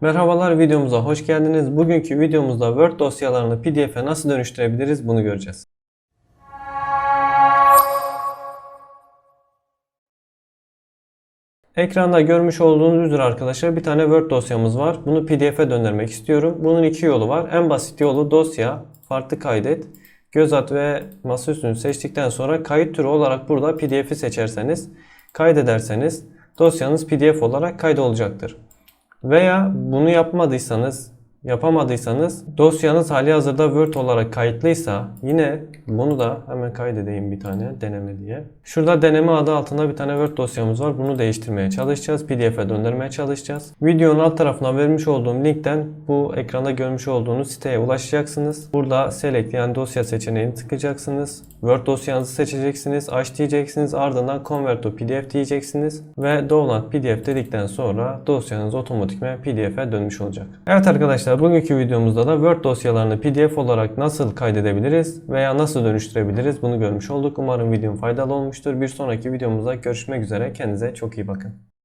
Merhabalar videomuza hoş geldiniz. Bugünkü videomuzda Word dosyalarını PDF'e nasıl dönüştürebiliriz bunu göreceğiz. Ekranda görmüş olduğunuz üzere arkadaşlar bir tane Word dosyamız var. Bunu PDF'e döndürmek istiyorum. Bunun iki yolu var. En basit yolu dosya, farklı kaydet, göz at ve masaüstünü seçtikten sonra kayıt türü olarak burada PDF'i seçerseniz, kaydederseniz dosyanız PDF olarak kaydolacaktır. Veya bunu yapmadıysanız, yapamadıysanız dosyanız hali hazırda Word olarak kayıtlıysa yine bunu da hemen kaydedeyim bir tane deneme diye. Şurada deneme adı altında bir tane Word dosyamız var. Bunu değiştirmeye çalışacağız. PDF'e döndürmeye çalışacağız. Videonun alt tarafına vermiş olduğum linkten bu ekranda görmüş olduğunuz siteye ulaşacaksınız. Burada select yani dosya seçeneğini tıklayacaksınız. Word dosyanızı seçeceksiniz. Aç diyeceksiniz. Ardından convert to PDF diyeceksiniz. Ve download PDF dedikten sonra dosyanız otomatikman PDF'e dönmüş olacak. Evet bugünkü videomuzda da Word dosyalarını PDF olarak nasıl kaydedebiliriz veya nasıl dönüştürebiliriz bunu görmüş olduk. Umarım videom faydalı olmuştur. Bir sonraki videomuzda görüşmek üzere. Kendinize çok iyi bakın.